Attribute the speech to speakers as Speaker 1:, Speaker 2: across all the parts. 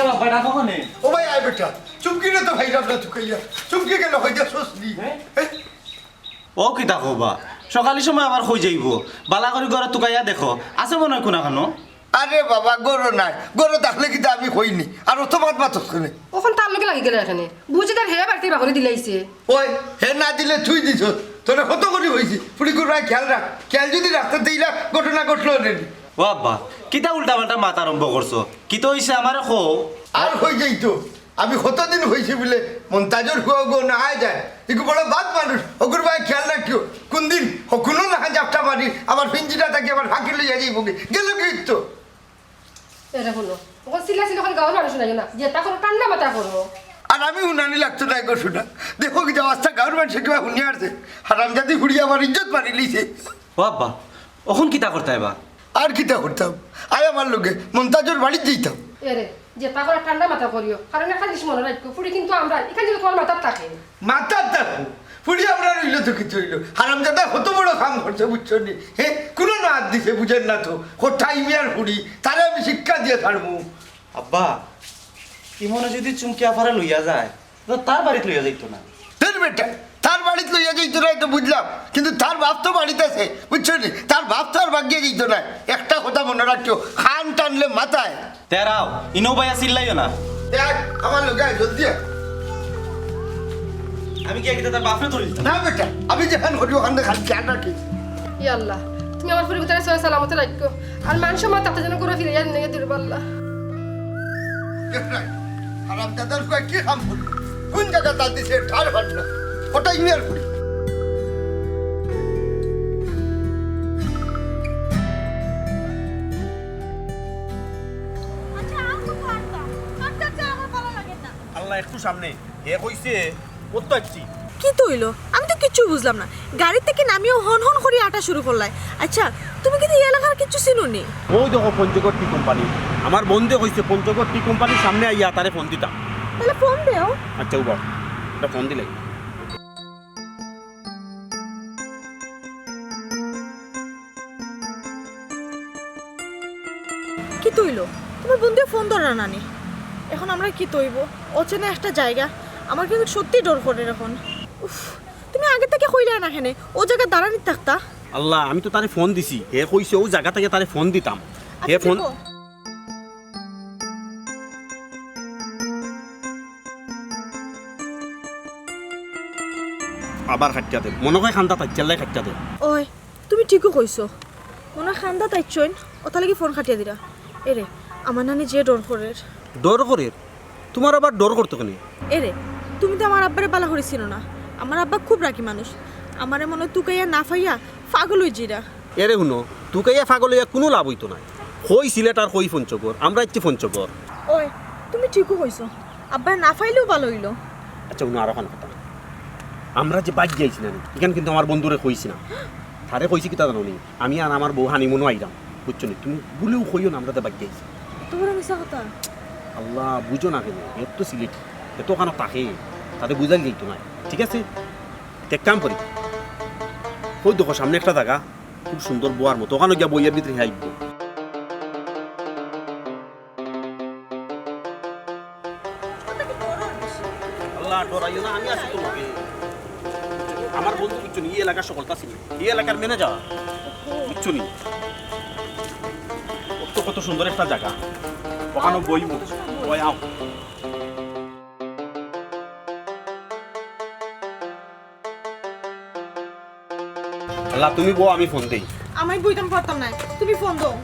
Speaker 1: কিতা বাবা ডাকো কনে।
Speaker 2: ও ভাই আয় বেটা। চুমকি রে তো ভাই রাবলা চুকাইয়া চুমকি গেল হইয়া সসলি
Speaker 1: ও কিতা কবা সকালের সময় আবার হয়ে যাইব। বালা করে ঘরে তুকাইয়া দেখো। আছে মনে হয় কোনা খানো
Speaker 2: আরে বাবা গরু নাই। গরু দেখলে কিন্তু আমি হইনি। আর অত মাত মাত শুনে
Speaker 3: ওখান তার লগে লাগি গেল এখানে। বুঝি তার হেয়া বাড়িতে বাহরে দিলাইছে
Speaker 2: ওই হে না দিলে থুই দিছ। তোরা কত করে হয়েছি ফুড়ি করে খেয়াল রাখ। খেয়াল যদি রাখতে দিলা ঘটনা ঘটলো রে
Speaker 1: ও আব্বা কিতা উল্টা পাল্টা মাত আরম্ভ করছ কিতা হইছে আমার খো?
Speaker 2: আর হয়ে যাই তো আমি কতদিন হয়েছি বলে মন্তাজর হুয়া গো না যায়। এগুলো বড় বাদ মানুষ ওগুর ভাই খেয়াল রাখিও কোন দিন কোনো না জাপটা মারি আমার পিঞ্জিটা থাকি আবার ফাঁকি লইয়া যাইব গেল কি তো
Speaker 3: এটা হলো ওখানে সিলা সিলা ওখানে গাওয়ার মানুষ নাই না? যেটা করো ঠান্ডা মাথা করো
Speaker 2: আর আমি উনানি লাগতো না গো শোনা। দেখো কি অবস্থা গভর্নমেন্ট সেটা শুনিয়ে আসছে হারাম জাতি ঘুরিয়ে আমার ইজ্জত মারি লিছে।
Speaker 1: ও আব্বা ওখন কিতা করতে এবার
Speaker 2: আর কিটা করতাম? আয় আমার লোকে মন্তাজর বাড়ি যেতাম
Speaker 3: এরে যেটা করে ঠান্ডা মাথা করিও কারণ মনে ফুড়ি কিন্তু আমরা এখানে যদি তোমার মাথার থাকে।
Speaker 2: মাথার দেখো ফুড়ি আমরা রইল তো কিছু হইল। হারাম জাদা কত বড় কাম করছে বুঝছ নি? হে কোনো না দিছে বুঝেন না তো। কোথায় মিয়ার ফুড়ি তারে আমি শিক্ষা দিয়ে ছাড়বো।
Speaker 1: আব্বা ইমনে যদি চুমকি আফারে লইয়া যায় তার বাড়িতে লইয়া যাইতো না।
Speaker 2: বেটা তার বাড়িতে লইয়া যাইতো না তো বুঝলাম। কিন্তু তার বাপ তো বাড়িতে আছে বুঝছ নি? তার বাপ তো আর বাগিয়ে যাইতো না। একটা কথা মনে রাখছো খান টানলে মাথায়।
Speaker 1: তেরাও ইনো ভাইয়া চিল্লাইও না।
Speaker 2: দেখ আমার লোক জলদি
Speaker 1: আমি কি কিতা তার বাপরে ধরি
Speaker 2: না বেটা আমি যেখান করি ওখান থেকে খালি খেয়াল রাখি
Speaker 3: ই আল্লাহ তুমি আমার ভিতরে সবাই সালামতে রাখো আর মানুষ আমার তাতে যেন করে ফিরে যান নিয়ে দিল আল্লাহ।
Speaker 2: হারাম দাদার কয় কি কাম কোন জায়গা তার দিছে? ঠার ভাট না। ওটাই মিয়ার করি।
Speaker 4: আচ্ছা আমু পারতাম। আমার ভালো
Speaker 5: আল্লাহ একটু সামনে। হে কইছে কত আসছি
Speaker 4: কি তৈল? আমি তো কিচ্ছু বুঝলাম না। গাড়ি থেকে নামিও হন হন করে আটা শুরু করলাই। আচ্ছা তুমি কিন্তু এই এলাকার কিচ্ছু চিনুনি?
Speaker 5: ওই দেখো পঞ্চগড় টি কোম্পানি। আমার বন্ধে কইছে পঞ্চগড় টি কোম্পানির সামনে আইয়া তারে ফোন দিতাম।
Speaker 4: তাহলে ফোন দেও।
Speaker 5: আচ্ছা উবা। এটা ফোন দিলে।
Speaker 4: কি তৈল? তোমার বন্ধু ফোন ধরা নানি এখন আমরা কি তৈব? অচেনা একটা জায়গা। আমার কিন্তু সত্যি ডর করে এখন। উফ তুমি আগে থেকে কইলে না এখানে ও জায়গায় দাঁড়ানি থাকতা?
Speaker 5: আল্লাহ আমি তো তারে ফোন দিছি। হে কইছে ও জায়গা থেকে তারে ফোন দিতাম। হে
Speaker 4: আচ্ছা,
Speaker 5: ফোন আবার খাটিয়া দে। মনে হয় খান্দা তাই চেল্লাই খাটিয়া দে।
Speaker 4: ওই তুমি ঠিকও কইছো। মনে খান্দা তাইছইন ও তাহলে কি ফোন খাটিয়া দিরা এরে আমার নানি যে ডর করে
Speaker 5: ডর করে তোমার আবার ডর করতো কেন?
Speaker 4: এরে তুমি তো আমার আব্বারে বালা করেছিল না। আমার আব্বা খুব রাখি মানুষ। আমারে মনে তুকাইয়া না ফাইয়া পাগল হয়ে জিরা।
Speaker 5: এরে শুনো তুকাইয়া ফাগল হইয়া কোনো লাভ হইতো না কই সিলেট আর কই পঞ্চগড় আমরা ইচ্ছে পঞ্চগড়।
Speaker 4: ওই তুমি ঠিকও কইছো আব্বা না ফাইলেও ভালো হইল।
Speaker 5: আচ্ছা উনি আরও কথা। আমরা যে বাইক গিয়েছি না এখানে কিন্তু আমার বন্ধুরে কইছি না। তারে কইছি কি তা জানো? আমি আর আমার বউ হানিমুনও আইরাম বুঝছ নি? তুমি বলেও কইও না আমরা তো বাইক গিয়েছি
Speaker 4: তোমার মিশা কথা?
Speaker 5: আল্লাহ বুঝো না কেন? এত তো সিলেট। এত কানো তাকে তাতে বুঝাই যাইতো না ঠিক আছে? এক কাম করি। ওই দেখো সামনে একটা জায়গা। খুব সুন্দর বোয়ার মতো। ওখানে গিয়া বইয়ের ভিতরে হাইব আল্লাহ ডরাইও না আমি আছি তোমাকে। আমার বন্ধু বুঝছ নি এই এলাকার সকলটা ছিল এই এলাকার মেনে ম্যানেজার বুঝছ নি? কত সুন্দর একটা জায়গা। ওখানে বইব বই আও। আল্লাহ তুমি বউ আমি ফোন দেই।
Speaker 4: আমি বইতাম পারতাম না। তুমি ফোন দাও।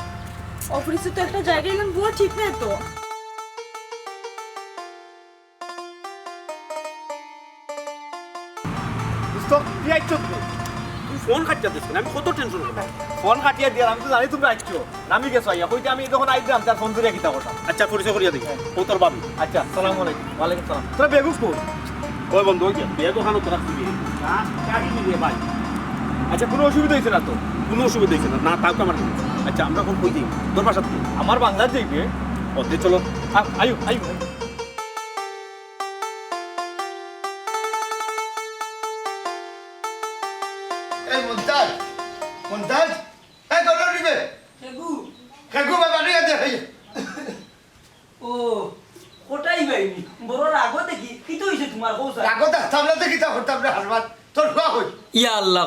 Speaker 4: অপরিচিত একটা জায়গায় এলাম বুয়া ঠিক না তো।
Speaker 5: তুই ফোন কাটিয়া দিস আমি কত টেনশন করতাম
Speaker 1: ফোন কাটিয়ে দিয়ে আমি তো জানি তুমি আসছো নামি গেছো আইয়া। কইতে আমি যখন আইলাম তার ফোন ধরে কিতা কথা
Speaker 5: আচ্ছা পরিচয় করিয়া দিই ও তোর বাবু।
Speaker 1: আচ্ছা সালাম আলাইকুম। ওয়ালাইকুম সালাম তোরা বেগুস কোন
Speaker 5: ওই বন্ধু ওই বেগো খানো তোরা নিয়ে ভাই।
Speaker 1: আচ্ছা কোনো অসুবিধা হয়েছে না তো?
Speaker 5: কোনো অসুবিধা হয়েছে না? না তাও তো আমার আচ্ছা আমরা কোন কই দিই তোর বাসা থেকে?
Speaker 1: আমার বাংলার যাইবে।
Speaker 5: অর্ধে চলো।
Speaker 1: আয়ু আয়ু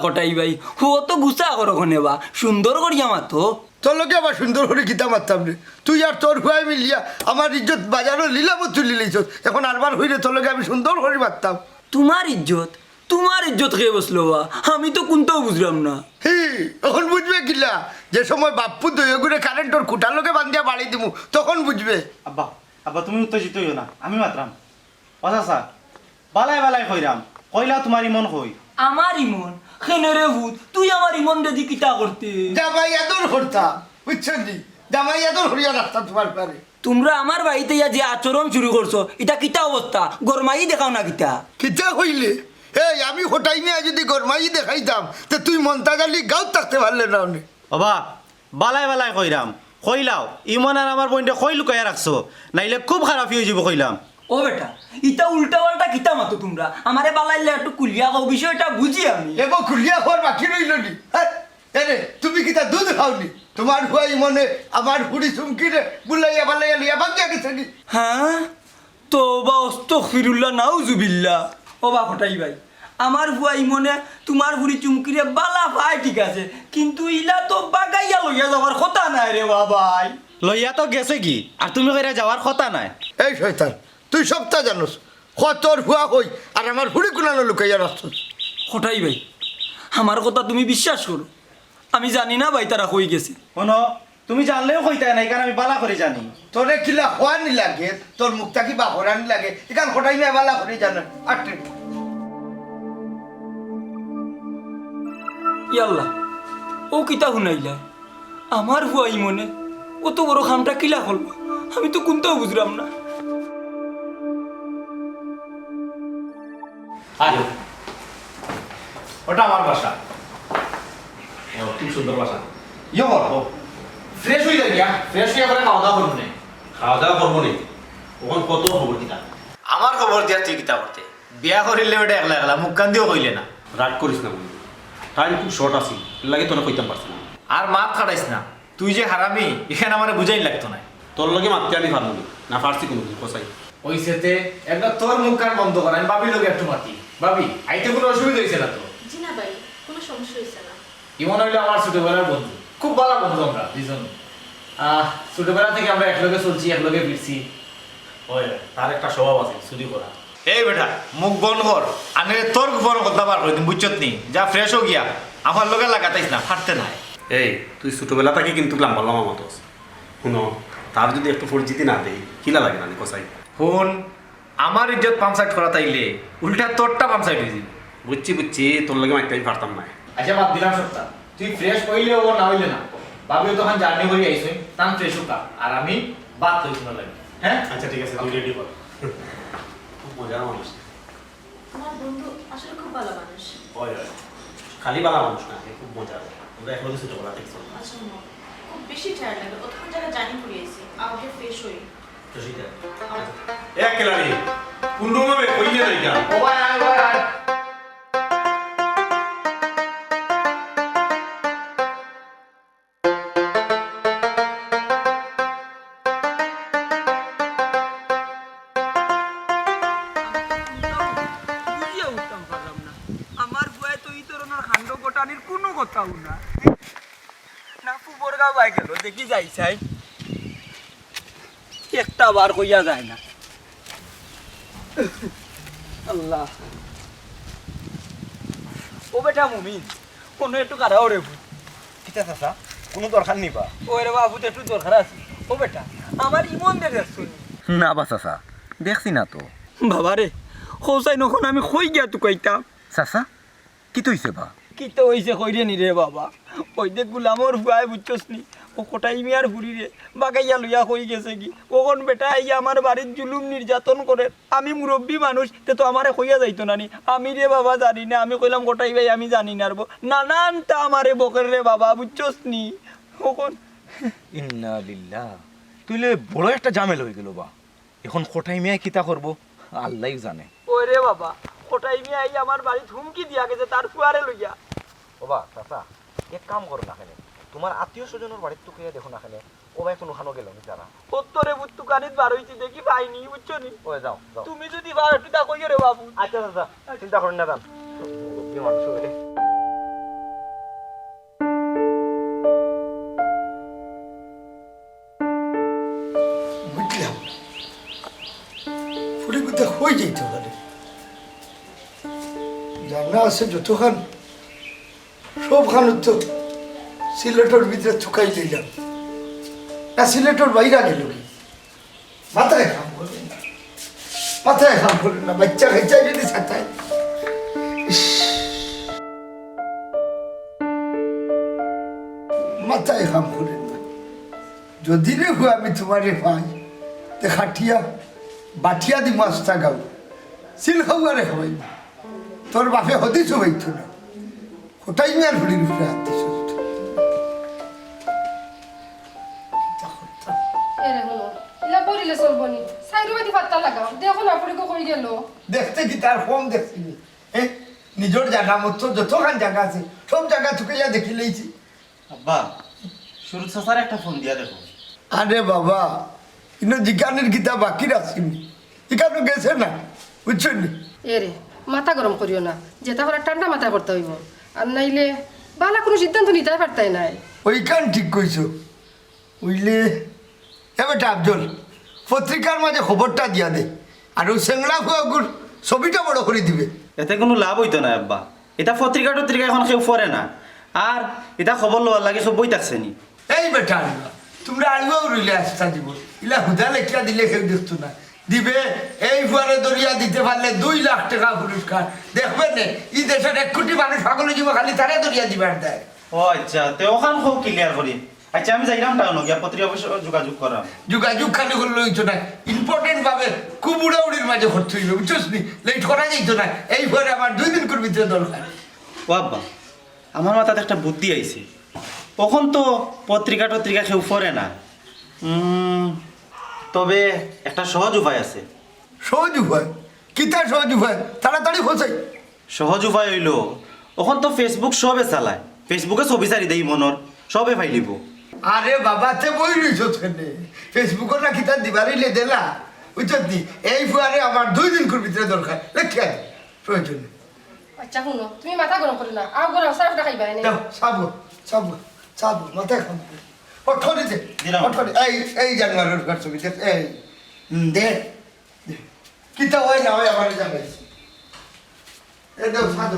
Speaker 6: কোটাই ভাই? ও তো গুসা করো কোনে বা? সুন্দর করি আমার তো।
Speaker 2: তোর লোকে আবার সুন্দর করে গীতা মারতাম রে? তুই আর তোর হুয়াই মিলিয়া আমার ইজ্জত বাজারও লিলাম এখন আরবার হইলে তোর লোকে আমি সুন্দর করে মারতাম?
Speaker 6: তোমার ইজ্জত? তোমার ইজ্জত খেয়ে বসল বা? আমি তো কোনটাও বুঝলাম না।
Speaker 2: হি এখন বুঝবে কিলা যে সময় বাপ্পু দই করে কারেন্টর খুঁটার লোকে বান্ধিয়া বাড়ি দিমু তখন বুঝবে।
Speaker 1: আব্বা আব্বা তুমি উত্তেজিত হইও না। আমি মাত্রাম। অসা স্যার বালাই বালাই কইরাম। কইলা তোমার ইমন কই
Speaker 6: আমার ইমন? খেনে রে ভূত তুই আমার ইমন দিদি কিতা করতে।
Speaker 2: জামাই আদর করতাম বুঝছেন নি? জামাই আদর হরিয়া রাখতাম তোমার পারে।
Speaker 6: তোমরা আমার বাড়িতে ইয়া যে আচরণ শুরু করছ এটা কিতা অবস্থা? গরমাই দেখাও না কিতা?
Speaker 2: কিতা হইলে এই আমি হটাই নিয়ে যদি গরমাই দেখাইতাম তো তুই মন্তাজালি গাঁত থাকতে পারলে না অনেক
Speaker 1: বাবা বালাই বালাই কইরাম। কইলাও ইমন আর আমার বইনটা কই লুকাইয়া রাখছো নাইলে খুব খারাপ হয়ে যাব কইলাম।
Speaker 6: ও বেটা ইটা উল্টা পাল্টা কিতা মাতো তোমরা? আমারে বালাইলে একটু কুলিয়া কও বিষয়টা বুঝি আমি।
Speaker 2: এব খুলিয়া হওয়ার বাকি রইল নি। হ্যাঁ? এরে তুমি কিতা দুধ খাওনি? তোমার হুয়াই মনে আমার হুড়ি চুমকি রে বুলাইয়া বালাইয়া লিয়া ভাগিয়া গেছে নি।
Speaker 6: হ্যাঁ? তো বা অস্ত ফিরুল্লাহ নাও জুবিল্লা ও বা ফটাই ভাই আমার ভুয়াই মনে তোমার ভুড়ি চুমকিরে বালা ভাই ঠিক আছে কিন্তু ইলা তো বাগাইয়া লইয়া যাওয়ার কথা নাই রে বাবাই।
Speaker 1: লইয়া তো গেছে কি? আর তুমি কইরা যাওয়ার কথা নাই?
Speaker 2: এই শয়তান তুই সবটা জানোস। তোর হুয়া হই আর আমার হুড়ি কুনানো লুকাইয়া রাখছস।
Speaker 6: ফটাই ভাই আমার কথা তুমি বিশ্বাস করো। আমি জানি না ভাই তারা কই গেছে।
Speaker 1: শোনো তুমি জানলেও কইতাই নাই কারণ আমি বালা করে জানি।
Speaker 2: তোরে কিলা হওয়া নি লাগে তোর মুখটা কি বা হরানি লাগে এখান হটাই নিয়ে বালা করে জানো। আটে
Speaker 6: ইয়াল্লা ও কিতা শুনাইলা? আমার ভুয়াই মনে কত বড় খামটা কিলা করল? আমি তো কোনটাও বুঝলাম না।
Speaker 7: ওটা আমার বাসা। খুব সুন্দর বাসা। ইয়ে করব ফ্রেশ হয়ে যাই ফ্রেশ হয়ে পরে খাওয়া দাওয়া করব না।
Speaker 5: খাওয়া দাওয়া করব নি। ওখান কত খবর কিতা?
Speaker 7: আমার খবর দিয়া তুই কিতা করতে? বিয়া করিলে ওটা একলা একলা মুখ কান দিও কইলে না।
Speaker 5: রাগ করিস না বন্ধু। টাইম খুব শর্ট আছিল লাগে তোরা কইতাম পারছি না।
Speaker 7: আর মাত খাটাইস না। তুই যে হারামি এখানে আমার বুঝাই লাগতো না।
Speaker 5: তোর লগে মাততে আনি পারব নি। পারছি কোনো কিছু কসাই।
Speaker 7: ওই সেতে একবার তোর মুখ কান বন্ধ কর আমি বাবি লোক একটু মাতি। বাবি আইতে কোনো অসুবিধা হয়েছে না তো?
Speaker 4: জি না ভাই কোনো সমস্যা হয়েছে না।
Speaker 7: ইমন হইল আমার ছোটবেলার বন্ধু। খুব ভালো বন্ধু আমরা দুজন আহ ছোটবেলা থেকে আমরা একলগে চলছি একলগে ফিরছি।
Speaker 5: হয় তার একটা স্বভাব আছে চুরি করা।
Speaker 7: এই বেটা মুখ বন্ধ কর। আনে তোর বড় কথা বার করে দিন বুঝছত নি? যা ফ্রেশ হো গিয়া। আমার লগে লাগাতাইস না ফাটতে নাই।
Speaker 5: এই তুই ছোটবেলা থেকে কিন্তু লাম্বা লাম্বা মতো শুনো তার যদি একটু পরিচিতি না দেই কিলা লাগে না নি কসাই?
Speaker 7: ফোন আমার ইজ্জত পাম্পসাইড করা তাইলে উল্টা তোরটা পাম্পসাইড হয়ে যাবে
Speaker 5: বুঝছি বুঝছি তোর লগে মাইতে আমি পারতাম না।
Speaker 7: আচ্ছা বাদ দিলাম সপ্তাহ তুই ফ্রেশ হইলে ও না হইলে না। ভাবিও তখন জার্নি করে আইসই তান ফ্রেশ হোক আর আমি বাদ হইছ না লাগে। হ্যাঁ?
Speaker 5: আচ্ছা ঠিক আছে তুই রেডি কর। খুব মজার মানুষ।
Speaker 4: আমার বন্ধু আসলে খুব ভালো মানুষ।
Speaker 5: হয় হয়। খালি বালা মানুষ না খুব মজার আমরা এখন ছোটবেলা থেকে চলছি
Speaker 4: আচ্ছা খুব বেশি টায়ার লাগে। অতক্ষণ জায়গায় জানি পড়িয়েছি আগে ফ্রেশ হই।
Speaker 5: তো এক কেলারি কোন? কইলে
Speaker 7: ও ভাই আয় ভাই আয়।
Speaker 6: আমার গোটানির কোনো কথাও না। না ফুবর গা বাই গেল দেখি যাই চাই একটা বার কইয়া যায় না। আল্লাহ। ও বেটা মুমিন কোনো একটু কারাও রে ভূত।
Speaker 1: কিতা চাচা কোনো দরকার নিবা
Speaker 6: ও রে বাবু তো একটু দরকার আছে। ও বেটা আমার ইমন দে দেখছ
Speaker 8: না বা চাচা দেখছি না তো।
Speaker 6: বাবা রে সৌচাই নখন আমি কই গিয়া তুকাইতাম
Speaker 8: চাচা কি তৈছে বা?
Speaker 6: কি তো হইছে কইরে নি রে বাবা। ওই দেখ গুলামর ভুয়াই বুঝছস নি। ও কোটাই মিয়ার রে বাগাইয়া লইয়া কই গেছে কি? ওখন বেটা আইয়া আমার বাড়ির জুলুম নির্যাতন করে আমি মুরব্বী মানুষ তে তো আমারে কইয়া যাইতো না নি আমি রে বাবা জানি না আমি কইলাম কোটাই ভাই আমি জানি না রবো নানানটা আমারে বকের রে বাবা বুঝছস নি ওখন
Speaker 8: ইন্না লিল্লাহ। তুইলে বড় একটা জামেল হয়ে গেল বা। এখন কোটাই মেয়ে কিতা করব? আল্লাহ জানে।
Speaker 6: ওই রে বাবা কোটাই মিয়া আইয়া আমার বাড়ি হুমকি দিয়া গেছে তার ফুয়ারে লইয়া।
Speaker 8: ও বা চাচা এক কাম করো না তোমার আত্মীয় স্বজনের বাড়ির তো কইয়া দেখো না খানে
Speaker 7: ও ভাই কোনো খানো গেল যারা
Speaker 6: উত্তরে বুত্তু কানিত বার হইছি দেখি পাইনি বুঝছ নি?
Speaker 7: ও যাও যাও।
Speaker 6: তুমি যদি বার একটু দেখো রে বাবু।
Speaker 7: আচ্ছা আচ্ছা চিন্তা করেন না যান মুরব্বী মানুষ
Speaker 2: কোথায় হয়ে যেত ওখানে জানা আছে তো সিলেটের ভিতরে থুকাই দিলাম। না, সিলেটের বাইরে গেল কি মাথায় খাম করে না। মাথায় কাম করে না। বাচ্চা খাইচা যদি সাঁতায় মাথায় না। যদি রে আমি তোমারে পাই তে খাটিয়া, বাটিয়া দি মাছটা গাও সিল খাওয়ারে খাওয়াই তোর বাপে হদিস হইতো না। কোটাই মিয়ার ফুলির হাতিস
Speaker 3: এরে বলিলে চলবো নি সাইরো বাদি ফাত্তা লাগাও। দেখো না পড়ে কই গেল।
Speaker 2: দেখতে কি তার ফোন দেখছি? এ নিজের জায়গা মতো যতখান জায়গা আছে সব জায়গা থেকে দেখি লইছি।
Speaker 1: আব্বা শুরু সাসার একটা ফোন দিয়া দেখো।
Speaker 2: আরে বাবা ইনো জিজ্ঞানের গীতা বাকি রাখছিনি এখানে গেছে না বুঝছ নি?
Speaker 3: এরে মাথা গরম করিও না। যেটা করে ঠান্ডা মাথা করতে হইব। আর নাইলে বালা কোনো সিদ্ধান্ত নিতে পারতাই নাই।
Speaker 2: ওইখান ঠিক কইছো। বুঝলে? এ বেটা আফজল পত্রিকার মাঝে খবরটা দিয়া দে। আর ওই সেংলা ফুয়াগুর ছবিটা বড় করে দিবে।
Speaker 1: এতে কোনো লাভ হইতো না আব্বা। এটা পত্রিকা টত্রিকা এখন কেউ পড়ে না। আর এটা খবর লওয়ার লাগে সব বই থাকছে নি।
Speaker 2: এই বেটা তোমরা আলুয়াও রইলে আসতা দিব। ইলা হুদা লেখিয়া দিলে কেউ দেখতো না। দিবে এই ফুয়ারে দরিয়া দিতে পারলে দুই লাখ টাকা পুরস্কার। দেখবেন নে এই দেশের এক কোটি মানুষ পাগল জীব খালি তারে দরিয়া দিবার দেয়।
Speaker 1: ও আচ্ছা তে ওখান খুব ক্লিয়ার করি। আচ্ছা আমি যাইলাম টাউন গিয়া পত্রিকা অফিসে যোগাযোগ করাম।
Speaker 2: যোগাযোগ খালি করলে হইতো না ইম্পর্টেন্ট ভাবে খুব উড়াউড়ির মাঝে করতে হইবে বুঝছিস নি? লেট করা যাইতো না এই ফুয়ারে আমার দুই দিন করে ভিতরে দরকার।
Speaker 1: ও আব্বা আমার মাথাতে একটা বুদ্ধি আইছে। তখন তো পত্রিকা টত্রিকা কেউ পড়ে না। তবে একটা সহজ উপায় আছে।
Speaker 2: সহজ উপায়? কিতা সহজ উপায়? তাড়াতাড়ি খোঁজাই
Speaker 1: সহজ উপায় হইল ওখন তো ফেসবুক সবে চালায়। ফেসবুকে ছবি চারি দেই মনৰ সবে ফাইলিব।
Speaker 2: আরে বাবা তে বই রইছ কেনে ফেসবুকত না কিতা দিবারিলে দেলা। বুঝছত নি? এই ফুয়ারে আমার দুই দিন করে ভিতরে দরকার। লেখিয়া দে প্রয়োজন
Speaker 3: আচ্ছা শুনো তুমি মাথা গরম করি না। আর গরম সারাফটা খাইবা এনে।
Speaker 2: দাও সাবু সাবু সাবু পঠরি দে
Speaker 1: দিলাম।
Speaker 2: পঠরি এই এই জানুয়ারির ঘর ছবি দে এই দে দে। কিতা হয় না হয় আমার জানাইছি। এ দাও সাধু।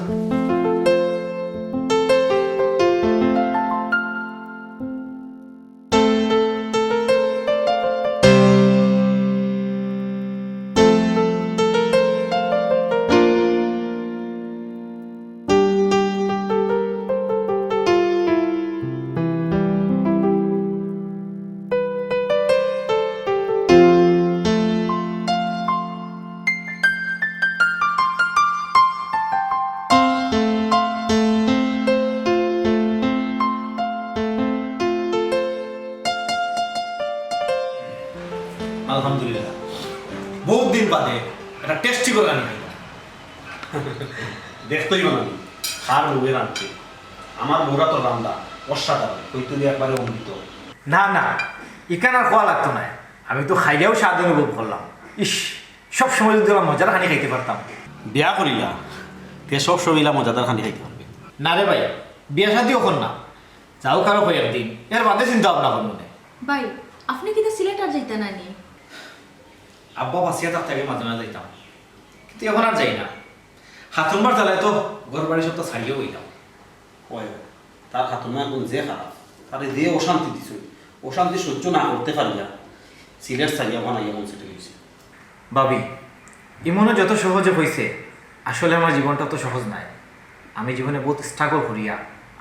Speaker 5: দেখতেই বানাবি খার বউয়ের আনতে আমার বউরা তো রান্দা অসাধারণ। কৈতুলি একবারে অমৃত।
Speaker 7: না না এখানে আর খোয়া লাগতো না। আমি তো খাইলেও স্বাদ অনুভব করলাম। ইস সব সময় যদি ওরা মজার খানি খাইতে পারতাম।
Speaker 5: বিয়া করিলা তে সব সবিলা মজাদার খানি খাইতে পারবে।
Speaker 7: না রে ভাই বিয়া শাদিও কর না। যাও কারও হয় একদিন এর বাদে চিন্তা ভাবনা করব না।
Speaker 9: ভাই আপনি কি সিলেট আর যাইতে না নি?
Speaker 7: আব্বা বাসিয়া তার থেকে মাঝে মাঝে যাইতাম। কিন্তু এখন আর যাই না। হাতুনবার চালায় তো ঘর বাড়ি সব তো ছাড়িয়েও হইতাম
Speaker 5: ওই তার হাতুনা গুণ যে খারাপ তারে যে অশান্তি দিছ অশান্তি সহ্য না করতে পারিয়া সিলেট সারিয়া বানাইয়া মন সেটে গেছে।
Speaker 7: ভাবি ইমনও যত সহজে হয়েছে আসলে আমার জীবনটা তো সহজ নাই। আমি জীবনে বহুত স্ট্রাগল করিয়া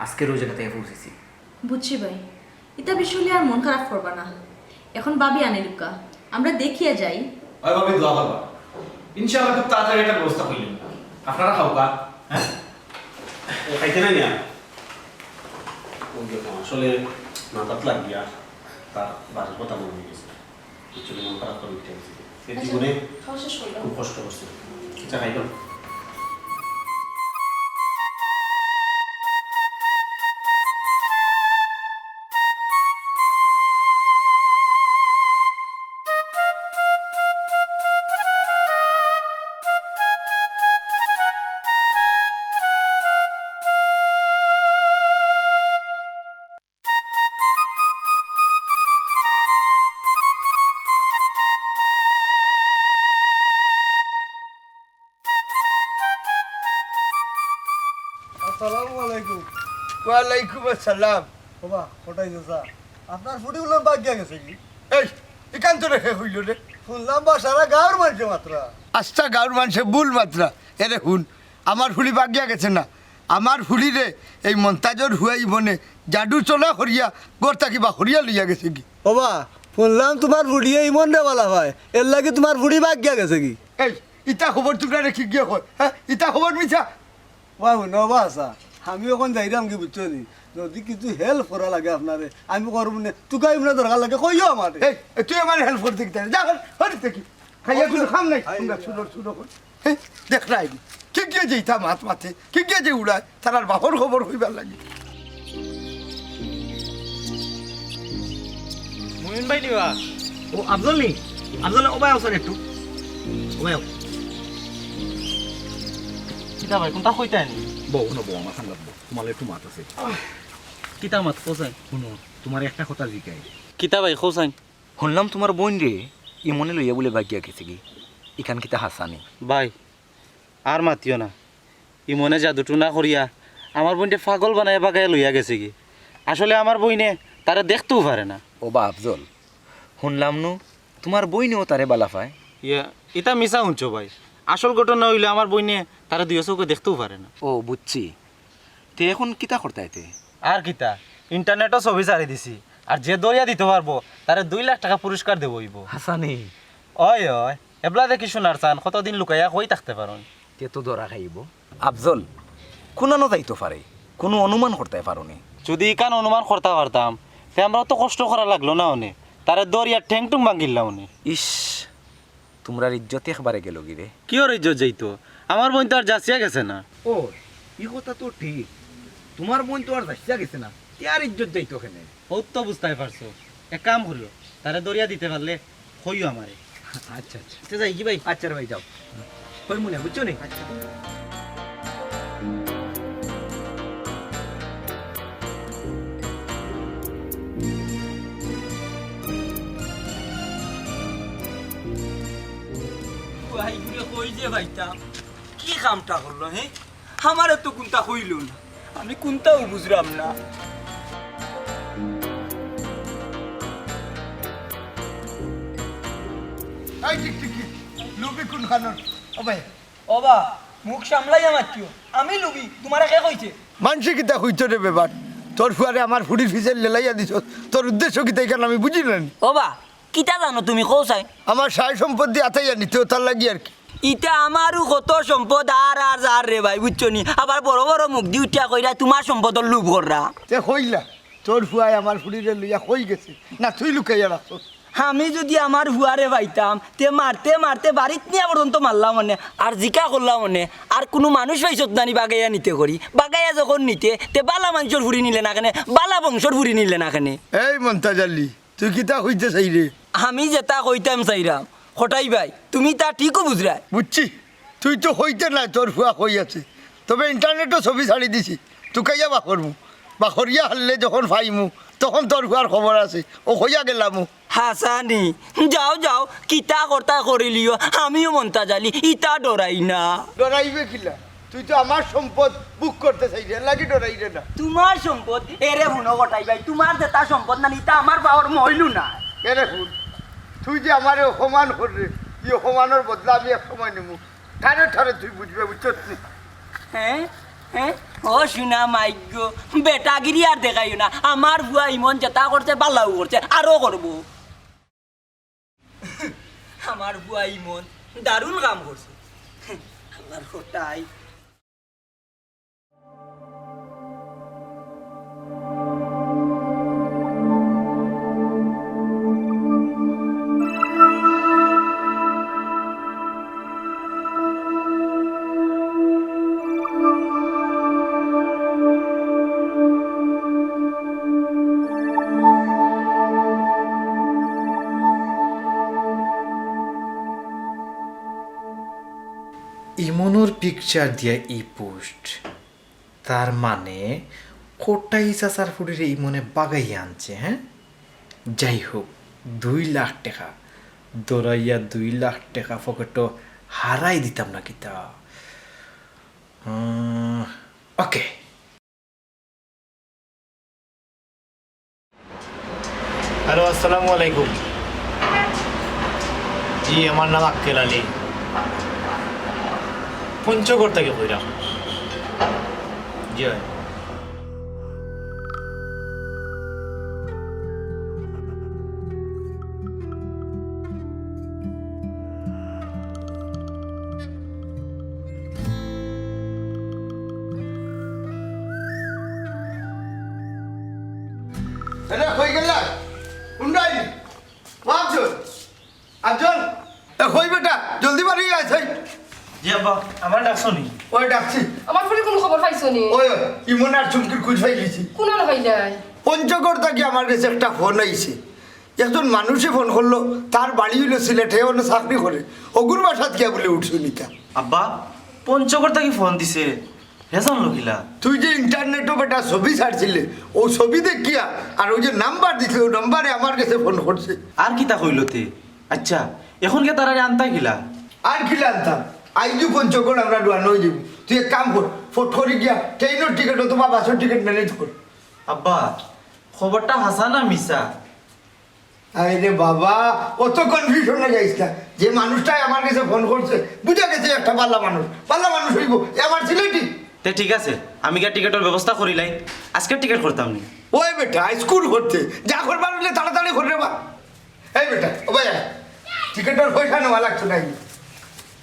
Speaker 7: আজকের ওই জায়গাতে পৌঁছেছি।
Speaker 9: বুঝছি ভাই এটা বিষয়ে আর মন খারাপ করবা না। এখন বাবি আনে লুকা আমরা দেখিয়া যাই।
Speaker 7: ওই ভাবি দোয়া করবা ইনশাআল্লাহ খুব তাড়াতাড়ি একটা ব্যবস্থা করলেন আপনারা খাওকা হ্যাঁ?
Speaker 5: ও খাইতে নাই না আসলে মাথাত লাগিয়া তার বাড়ির কথা মনে হয়ে গেছে। কিছু মন খারাপ করে উঠে গেছে। সে জীবনে খুব কষ্ট করছে। আচ্ছা খাইলাম
Speaker 2: ওয়ালাইকুম আসসালাম।
Speaker 10: বাবা কোটাই যা আপনার ফুটি গুলো বাগিয়া গেছে কি?
Speaker 2: এই একান্ত রেখে হইল রে?
Speaker 10: শুনলাম বা সারা গাঁর মানছে মাত্র।
Speaker 2: আস্থা গাঁর মানুষে ভুল মাত্রা। এরে শুন আমার ফুলি বাগিয়া গেছে না। আমার ফুলিরে এই মন্তাজর হুয়াই বনে জাদু চলা হরিয়া গড়তা কিবা হরিয়া লইয়া গেছে কি?
Speaker 10: বাবা শুনলাম তোমার ফুড়িয়ে ইমন রে বলা হয়। এর লাগে তোমার ফুড়ি বাগিয়া গেছে কি?
Speaker 2: এই ইটা খবর তোমরা রেখে গিয়ে হয় হ্যাঁ ইটা খবর মিছা?
Speaker 10: বা শুনবা আসা আমি এখন যাইরাম কি বুঝছ নি? যদি কিছু হেল্প করা লাগে আপনারে আমি করব না তুকাই না দরকার লাগে কইও আমার
Speaker 2: এই তুই আমার হেল্প করতে কি যা হরি খাইয়া কোনো খাম নাই? তোমরা শুনো হ্যাঁ দেখ রাই কি গিয়ে যেইতা মাত মাথে কি গিয়ে যে উড়ায় তার বাপর খবর হইবার লাগে।
Speaker 1: মুমিন ভাই নিবা।
Speaker 5: ও আফজল নি? আফজল ওবাই আছেন একটু? ওবাই
Speaker 1: কিতা ভাই কোনটা কইতাই নি?
Speaker 5: বউ ন বউ আমার সামনে বউ। তোমার একটু মাত আছে।
Speaker 1: কিতা মাত কোসাই
Speaker 5: শুনো তোমার একটা কথা জিকাই।
Speaker 1: কিতা ভাই কোসাই
Speaker 11: শুনলাম তোমার বোন রে ই মনে লইয়া বলে বাগিয়া গেছে কি। ইখান কিতা হাসানি
Speaker 1: ভাই আর মাতিও না। ই মনে জাদুটু না করিয়া আমার বোনটা পাগল বানায় বাগায় লইয়া গেছে কি। আসলে আমার বইনে তারা দেখতেও পারে না।
Speaker 11: ও বা আফজল শুনলাম নু তোমার বইনেও তারে বালা পায়।
Speaker 1: ইয়া এটা মিশা শুনছো ভাই। আসল ঘটনা হইলে আমার বইনে তারা দুই চৌকে দেখতেও পারে না।
Speaker 11: ও বুঝছি। তে এখন কিতা করতাইতে
Speaker 1: আর কিতা? ইন্টারনেটও ছবি ছাড়ি দিছি। আর যে দরিয়া দিতে পারব তারে দুই লাখ টাকা পুরস্কার দেবো হইব।
Speaker 11: হাসানি।
Speaker 1: ওই ওই এবলা দেখি শোনার চান কতদিন লুকাইয়া কই থাকতে পারুন?
Speaker 11: তে তো ধরা খাইব। আফজল কোনানো যাইতো পারে কোনো অনুমান করতে পারো নি
Speaker 1: যদি ইকান অনুমান করতে পারতাম তে আমরাও তো কষ্ট করা লাগল না উনি তারে দরিয়া ঠেং টুং ভাঙিল্লা উনি
Speaker 11: ইস। তোমরা ইজ্জত একবারে গেল গিরে।
Speaker 1: কি ওর ইজ্জত যাইতো আমার বোন তো আর যাচিয়া গেছে না।
Speaker 5: ও ই কথা তো ঠিক। তোমার বোন তো আর যাইয়া গেছে না। ইয়ার ইজ্জত যাইতো ওখানে
Speaker 1: ও তো বুঝতে পারছ এক কাম করিও তারে দরিয়া দিতে পারলে হইও আমারে
Speaker 5: আচ্ছা আচ্ছা।
Speaker 1: তে যাই কি ভাই?
Speaker 5: আচ্ছা রে ভাই যাও কই মনে বুঝছ নি?
Speaker 6: ভাই ভাইতাম কি কামটা করল হ্যাঁ আমারে তো কোনটা হইল না আমি কোনটাও বুঝলাম না।
Speaker 2: এই ঠিক ঠিক ঠিক লুবি কোন খানর ও ভাই।
Speaker 6: ওবা মুখ সামলাইয়া মাতিও আমি লুবি তোমার কে কইছে?
Speaker 2: মানসি কিতা হইতো রে বেবার তোর ফুয়ারে আমার ফিসের লেলাইয়া দিছ তোর উদ্দেশ্য কিতা এখানে আমি বুঝি না
Speaker 6: ওবা কিতা জানো তুমি কৌসাই
Speaker 2: আমার সাই সম্পত্তি আতাইয়া নিতে তার লাগি আর কি।
Speaker 6: ইটা আমারও কত সম্পদ? আর আর আর রে ভাই বুঝছ নি? আবার বড় বড় মুখ দি উঠিয়া কইরা তোমার সম্পদর লুভ কররা
Speaker 2: তে হইলা তোর ফুয়াই আমার ফুড়িরে লইয়া হই গেছে। না তুই লুকাইয়া রাখছ
Speaker 6: আমি যদি আমার হুয়ারে পাইতাম তে মারতে মারতে বাড়িত নিয়ে পর্যন্ত মারলাম মনে আর জিকা করলাম মনে আর কোনো মানুষ পাইছত নানি বাগাইয়া নিতে করি। বাগাইয়া যখন নিতে তে বালা মানুষের ফুরি নিলে না কেনে বালা বংশর ফুরি নিলে না কেনে।
Speaker 2: এই মন্তাজালি তুই কিতা হইতে চাই রে
Speaker 6: আমি যেটা কইতাম চাইরাম হঠাই ভাই তুমি তা ঠিকও বুঝরা
Speaker 2: বুঝছি তুই তো হইতে নাই তোর ফুয়া হই আছে। তবে ইন্টারনেটও ছবি ছাড়ি দিছি তুকাইয়া বাকরমু। বাকরিয়া হারলে যখন ফাইমু তখন তোর ফুয়ার খবর আছে ও হইয়া গেলামু।
Speaker 6: হাসানি যাও যাও কিতা কর্তা করিলিও আমিও মনতা জালি ইতা ডরাই না।
Speaker 2: ডরাইবে কিলা? তুই তো আমার সম্পদ বুক করতে চাই রে লাগি ডরাই রে না।
Speaker 6: তোমার সম্পদ এরে হুনো গটাই ভাই তোমার যেটা সম্পদ না নিতা আমার পাওয়ার মহিলু না।
Speaker 2: এরে শুন তুই যে আমার অপমান করলে এই অপমানের বদলা আমি এক সময় নেব। ঠারে ঠারে তুই বুঝবে বুঝছত নি?
Speaker 6: হ্যাঁ হ্যাঁ? ও শুনা মাইগ্য বেটাগিরি আর দেখাইও না। আমার বুয়া ইমন যেটা করছে বালাও করছে আরও করব। আমার বুয়া ইমন দারুণ কাম করছে। আমার হটাই
Speaker 8: পিকচার দিয়া ই পোস্ট তার মানে কোটাই চাচার ফুটির ই মনে বাগাই আনছে হ্যাঁ? যাই হোক, দুই লাখ টাকা। দৌড়াইয়া দুই লাখ টাকা ফকেট হারাই দিতাম না কিতা। ওকে।
Speaker 12: হ্যালো, আসসালামু আলাইকুম। জি, আমার নাম আক্কেল আলী। পঞ্চগড় থেকে কইরাম জি
Speaker 2: এটা হয়ে উন্ডাই হই বেটা? জলদি বাড়ি আছে
Speaker 1: জি আব্বা আমার ডাকছো নি?
Speaker 2: ওই ডাকছি।
Speaker 3: আমার ফুরি কোনো খবর পাইছো নি?
Speaker 2: ওই ওই, ইমন আর চুমকির খুঁজ গেছি।
Speaker 3: কোন হইলাই
Speaker 2: পঞ্চগড় থেকে আমার কাছে একটা ফোন আইছে। একজন মানুষে ফোন করল তার বাড়ি হইল সিলেটে অন্য চাকরি করে। অগুর বাসাত কে বলে উঠছো নিতা
Speaker 1: আব্বা পঞ্চগড় থেকে ফোন দিছে। লোকিলা
Speaker 2: তুই যে ইন্টারনেটও বেটা ছবি ছাড়ছিলে ও ছবি দেখিয়া আর ওই যে নাম্বার দিছে ওই নাম্বারে আমার কাছে ফোন করছে।
Speaker 1: আর কি তা? কইলতে আচ্ছা এখন কে তারা আনতা গিলা?
Speaker 2: আর কি জানতাম আইজু পঞ্চগড় আমরা ডুয়ানো হয়ে যাব। তুই এক কাম কর ফোট করে গিয়া ট্রেনের টিকিট অথবা বাসের টিকিট ম্যানেজ কর।
Speaker 1: আব্বা খবরটা হাসা না মিসা
Speaker 2: আরে বাবা অত কনফিউশনে যাইস না। যে মানুষটাই আমার কাছে ফোন করছে বুঝা গেছে একটা পাল্লা মানুষ। পাল্লা মানুষ হইব আমার ছেলেটি
Speaker 1: তে ঠিক আছে আমি কে টিকেটের ব্যবস্থা করিলাই আজকে টিকিট করতাম নি।
Speaker 2: ওই বেটা স্কুল করতে। যা করবার হলে তাড়াতাড়ি করে বা এই বেটা ও ভাই টিকিটের পয়সা নেওয়া লাগতো নাই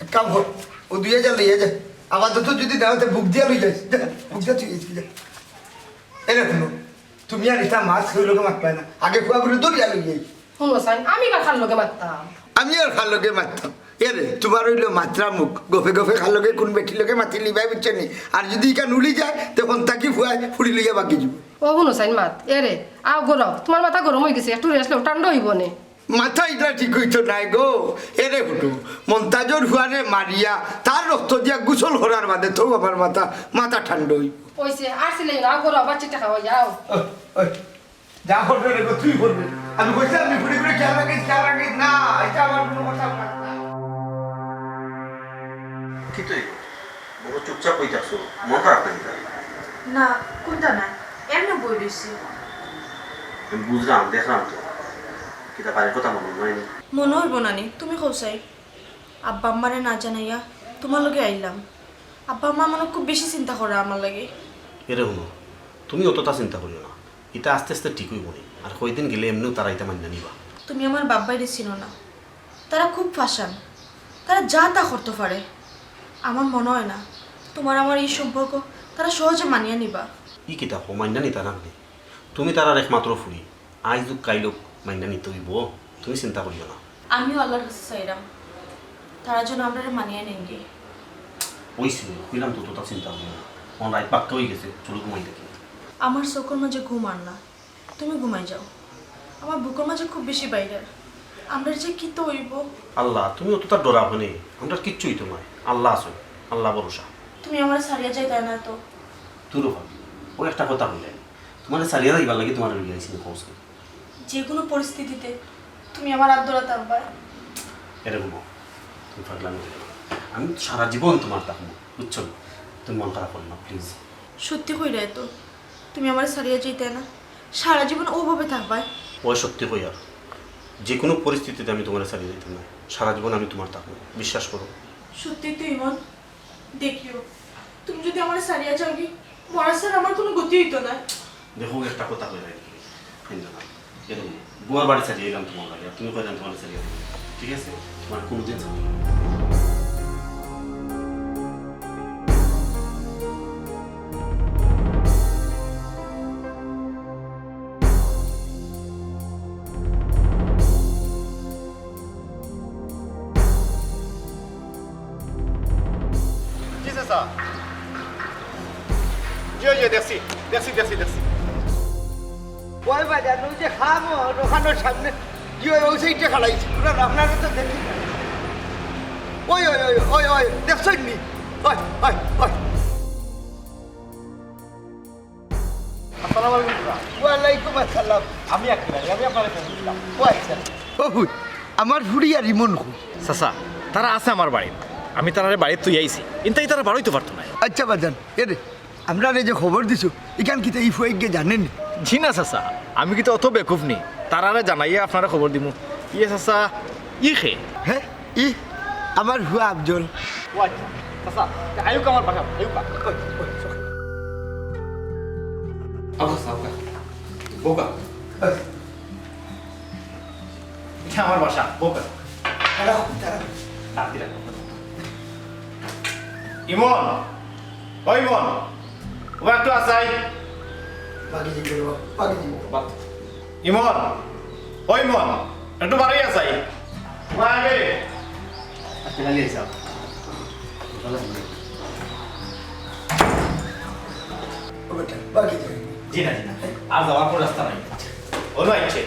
Speaker 2: এক কাম কর। ও দুই হাজার লইয়া যা। আপাতত যদি না হতে বুক দিয়া লই যাস। বুক দিয়া তুই যা। এই শুনো তুমি আর এটা মাছ খেয়ে লোকে পায় না। আগে খোয়া করে দরিয়া লই যাই
Speaker 3: শুনো সাইন আমি বা খার লগে মারতাম।
Speaker 2: আমি আর খার লগে মারতাম। এরে তোমার হইল মাত্রা মুখ গফে গফে খার লগে কোন বেটি লগে মাতি লিবাই বুঝছে নি? আর যদি ইকান উলি যায় তখন তাকে ফুয়াই ফুড়ি লইয়া বাকি যাব।
Speaker 3: ও শুনো সাইন মাত। এরে আও গরম। তোমার মাথা গরম হয়ে গেছে একটু রেস্ট ঠান্ডা হইব নে।
Speaker 2: মাথা এটা ঠিক হইতো নাই গো। এরে ফুটু মন্তাজর হুয়ারে মারিয়া তার রক্ত দিয়া গোসল করার বাদে তো আমার মাথা মাথা ঠান্ডা হইব
Speaker 3: ওইছে আসলে না বাচ্চাটা খাওয়া যাও।
Speaker 2: যা করবে রে তুই করবে আমি কইছি আমি ফুড়ি করে খেয়াল রাখিস খেয়াল রাখিস না এটা আমার কোনো কথা না
Speaker 5: কি তুই? বহু চুপচাপ হয়ে মন খারাপ
Speaker 4: না কোনটা না এমনি বই
Speaker 5: বুঝলাম দেখলাম তো কিতা বাড়ির কথা মনে হয়নি
Speaker 4: মনে হইব নানি তুমি কৌসাই আব্বা আম্মারে না জানাইয়া তোমার লগে আইলাম আব্বা আম্মা মনে খুব বেশি চিন্তা করে আমার লাগে।
Speaker 5: এরে শুনো তুমি অতটা চিন্তা করিও না। এটা আস্তে আস্তে ঠিক হইব নি। আর কয়দিন গেলে এমনিও তারা এটা মান্য নিবা
Speaker 4: তুমি আমার বাব্বাইরে চিনো না তারা খুব ফাঁসান তারা যা তা করতে পারে আমার মনে হয় না। তোমার আমার এই সম্পর্ক তারা সহজে মানিয়ে নিবা
Speaker 5: ই কিতা হো মান্য নিতা না তুমি তারার একমাত্র ফুরি আজ যুগ কাইলোক মান্য নিতে হইব। তুমি চিন্তা করিও না।
Speaker 4: আমিও আল্লাহর কাছে চাইলাম তারা যেন আমরা মানিয়ে নেন গে।
Speaker 5: ওইছিল কইলাম তো তোতা চিন্তা করিও না। মন রাত পাক্কা হয়ে গেছে চলো ঘুমাই দেখি।
Speaker 4: আমার চোখের মাঝে ঘুম আর না। তুমি ঘুমাই যাও। আমার বুকের মাঝে খুব বেশি বাইরে। আমরা যে কি তো হইব?
Speaker 5: আল্লাহ তুমি অতটা ডরা হনে আমরা কিচ্ছুই তো নয় আল্লাহ আছো আল্লাহ ভরসা।
Speaker 4: তুমি আমার সারিয়া যাই তাই না তো।
Speaker 5: ভাবি ও একটা কথা বললেন তোমার সারিয়া যাইবার লাগে তোমার আইসি কৌশ
Speaker 4: যে কোনো পরিস্থিতিতে তুমি আমার আদরা থাকবা
Speaker 5: এরকম। তুমি পাগলামি করো না। আমি সারা জীবন তোমার থাকব বুঝছ? তুমি মন খারাপ করো না প্লিজ
Speaker 4: সত্যি কই কইরা তো তুমি আমার সারিয়া যাইতে না। সারা জীবন ওভাবে থাকবা
Speaker 5: ও সত্যি কই আর যে কোনো পরিস্থিতিতে আমি তোমার সারিয়ে দিতে না। সারা জীবন আমি তোমার থাকব বিশ্বাস করো।
Speaker 4: সত্যি তুই ইমন দেখিও। তুমি যদি আমার সারিয়া যাও কি মরার স্যার আমার কোনো গতি হইতো না।
Speaker 5: দেখো একটা কথা কই রাখি। না এরকম বুয়ার বাড়ি সারিয়ে এলাম তোমার বাড়ি আর তুমি কইলাম তোমার সারিয়ে দিবে ঠিক আছে তোমার কোনোদিন সারিয়ে দিবে না।
Speaker 12: জি চাচা জি জি
Speaker 2: ওই বাজার ওই যে খামো দোকানের সামনে কি ওই ওই সাইডে খাড়াইছি পুরো আপনারা তো দেখি ওই ওই ওই ওই ওই দেখছেন নি? ওই ওই ওই।
Speaker 12: আসসালামু আলাইকুম।
Speaker 2: ওয়ালাইকুম আসসালাম।
Speaker 12: আমি আক্কেল আলী আমি আপনার ফোন দিলাম
Speaker 2: ও আচ্ছা। বাবু আমার ফুড়ি আর ইমন
Speaker 12: চাচা তারা আছে আমার বাড়িতে আমি তারা বাড়িতে তুই আইছি। কিন্তু তারা বাড়াইতে পারতো না।
Speaker 2: আচ্ছা বাজান এরে আমরা যে খবর দিছো এখান কিতে এই ফুয়ে জানেন
Speaker 12: জি না চাচা আমি কিন্তু অত বেকুফ নি।
Speaker 7: তারারে জানাইয়া আপনারা খবর দিমু। ইয়ে চাচা ই খে।
Speaker 2: হ্যাঁ ই আমার হুয়া আফজল
Speaker 7: ও আচ্ছা চাচা আয়ুক আমার বাসা আয়ুক বোকা। এটা আমার বাসা বোকা। তাড়াতাড়ি রাখো। ইমন। ও ইমন। ওরা একটু আসাই
Speaker 2: বাকি জীবন বাকি জীবন
Speaker 7: ইমন ও ইমন একটু বাড়াই আসাই ওরা আগে
Speaker 2: বাকি
Speaker 7: জি না জি না। আর যাওয়ার কোনো রাস্তা নাই। ওনো আইছে।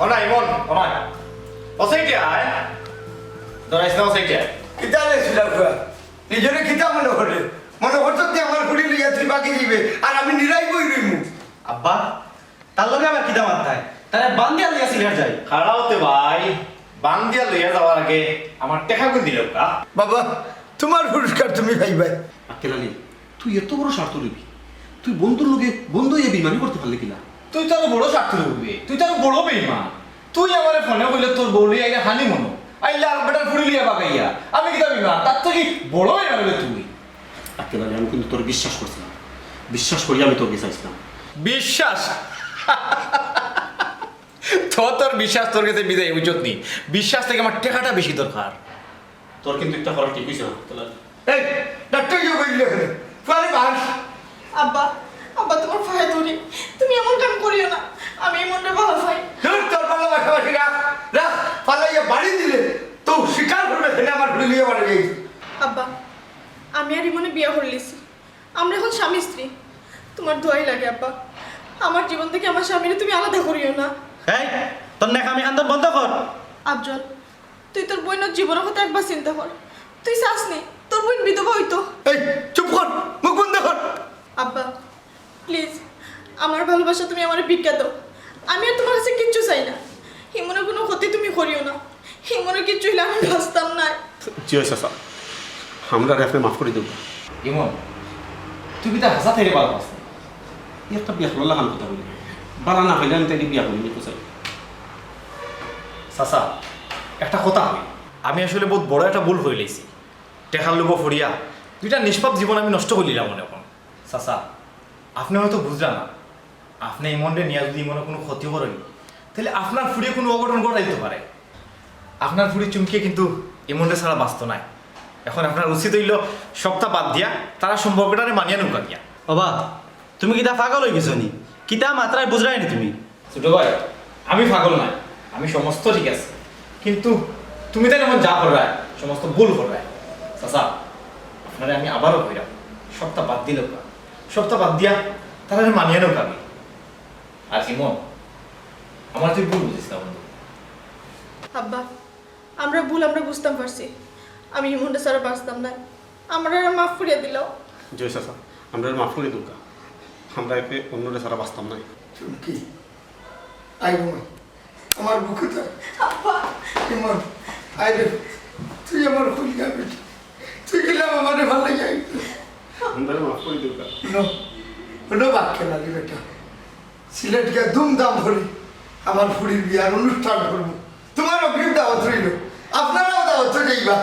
Speaker 7: ওনা ইমন ওনা ওসাইটে আয় দরাইস না
Speaker 2: কিতা রে হুয়া নিজরে কিতা মনে করে। মনে করতো যে আমার হুড়ি লইয়া তুই বাকি দিবে আর আমি নিরাই বই রইমু।
Speaker 1: আব্বা তার লগে আবার কিতা মাথায় তারা বান্দিয়া লিয়া সিলেট যাই।
Speaker 7: খাড়াওতে ভাই বান্দিয়া লইয়া যাওয়ার আগে আমার টেকা গুন দিল
Speaker 2: বাবা তোমার পুরস্কার তুমি পাইবাই।
Speaker 5: আকেলালি তুই এত বড় স্বার্থ নিবি তুই বন্ধুর লোকে বন্ধু হয়ে বিমানি করতে পারলি কিনা?
Speaker 13: তুই তো আরও বড় স্বার্থ করবি তুই তো আরও বড় বেইমা তুই আমার ফোনে বললে তোর বউ লিয়ে আইলে হানি মনো আইলে আর বেটার ফুড়ি লিয়া বাগাইয়া। আমি কি দাবি তার তো কি বড় বলে তুই
Speaker 5: আকেলালি আমি কিন্তু তোর বিশ্বাস করছিলাম। বিশ্বাস করি আমি তোকে চাইছিলাম।
Speaker 13: বিশ্বাস? তো তোর বিশ্বাস তোর কাছে বিদায় বুঝত নি বিশ্বাস থেকে আমার টেকাটা বেশি দরকার।
Speaker 5: তোর কিন্তু একটা ফল ঠিক হয়েছে না।
Speaker 2: এই ডাক্তার কি বললে
Speaker 4: আব্বা আব্বা তোমার পায়ে ধরি তুমি এমন কাম করিও না? আমি এই মনটা ভালো পাই
Speaker 2: তোর তোর ভালোবাসা বাসি রাখ। রাখ পালাইয়া বাড়ি দিলে তো স্বীকার করবে সেটা আমার হুড়ি লিয়ে বাড়ি গেছি।
Speaker 4: আব্বা আমি আর ইমনে বিয়ে করে লিছি। আমরা এখন স্বামী স্ত্রী। তোমার দোয়াই লাগে আব্বা। আমার জীবন থেকে আমার স্বামীরে তুমি আলাদা করিও না।
Speaker 1: এই তোর নেক আমি কান্দন বন্ধ কর।
Speaker 4: আফজল তুই তোর বোনের জীবনের কথা একবার চিন্তা কর। তুই চাস নি তোর বোন বিধবা হইতো।
Speaker 2: এই চুপ কর মুখ বন্ধ কর।
Speaker 4: আব্বা প্লিজ আমার ভালোবাসা তুমি আমার ভিক্ষা দাও। আমি আর তোমার কাছে কিচ্ছু চাই না। হিমনের কোনো ক্ষতি তুমি করিও না। হিমনের কিচ্ছু হইলে আমি বাঁচতাম না।
Speaker 5: জি হয়েছে আমরা আপনি মাফ করে দেবো।
Speaker 13: ইমন তুই কি তা হাসা থেকে ভালো পাস
Speaker 5: একটা বিয়া করলে লাগান কথা বলি। বালা না হইলে আমি তাই বিয়া করি নিতে চাই।
Speaker 7: চাচা একটা কথা হয় আমি আসলে বহুত বড় একটা ভুল হয়ে লেছি টেকার লোভ ফরিয়া দুইটা নিষ্পাপ জীবন আমি নষ্ট করিলাম মনে এখন চাচা আপনি হয়তো বুঝলেন না। আপনি ইমনরে নিয়ে যদি ইমনের কোনো ক্ষতি করেন তাহলে আপনার ফুড়িয়ে কোনো অঘটন ঘটাই দিতে পারে। আপনার ফুড়ি চুমকিয়ে কিন্তু ইমনরে ছাড়া বাঁচত নাই। এখন আপনার উচিত হইল সপ্তাহ বাদ দিয়া তারা সম্পর্কটারে মানিয়ে নৌকা দিয়া।
Speaker 1: বাবা তুমি কিতা পাগল হয়ে গেছো নি? কিতা মাত্রায় বুঝরাই নি তুমি?
Speaker 7: ছোট ভাই আমি পাগল নাই। আমি সমস্ত ঠিক আছে। কিন্তু তুমি তাই এমন যা করায় সমস্ত ভুল করায় চাচা আপনারে আমি আবারও কইরাম সপ্তাহ বাদ দিল সপ্তাহ বাদ দিয়া তারা মানিয়ে নেও আমি আর ইমন আমার তুই ভুল বুঝিস না বন্ধু।
Speaker 4: আব্বা আমরা ভুল আমরা বুঝতাম পারছি। আমি হিমনটা ছাড়া বাঁচতাম না। আমরা আর মাফ করিয়া দিলাও
Speaker 5: জয় চাচা আমরা মাফ করে দেবো আমরা একে অন্যরা ছাড়া বাঁচতাম নাই
Speaker 2: চুমকি আই বোমা আমার বুকে তো ইমন আই রে তুই আমার খুলিয়া বেটি। তুই গেলাম আমার ভালো লাগে।
Speaker 5: আমরা মাফ করে দেবো
Speaker 2: নো কোনো বাক্য লাগে বেটা সিলেটকে ধুমধাম করে আমার ফুড়ির বিয়ার অনুষ্ঠান করব তোমার অগ্রিম দাওয়াত রইল আপনারাও দাওয়াত যাইবা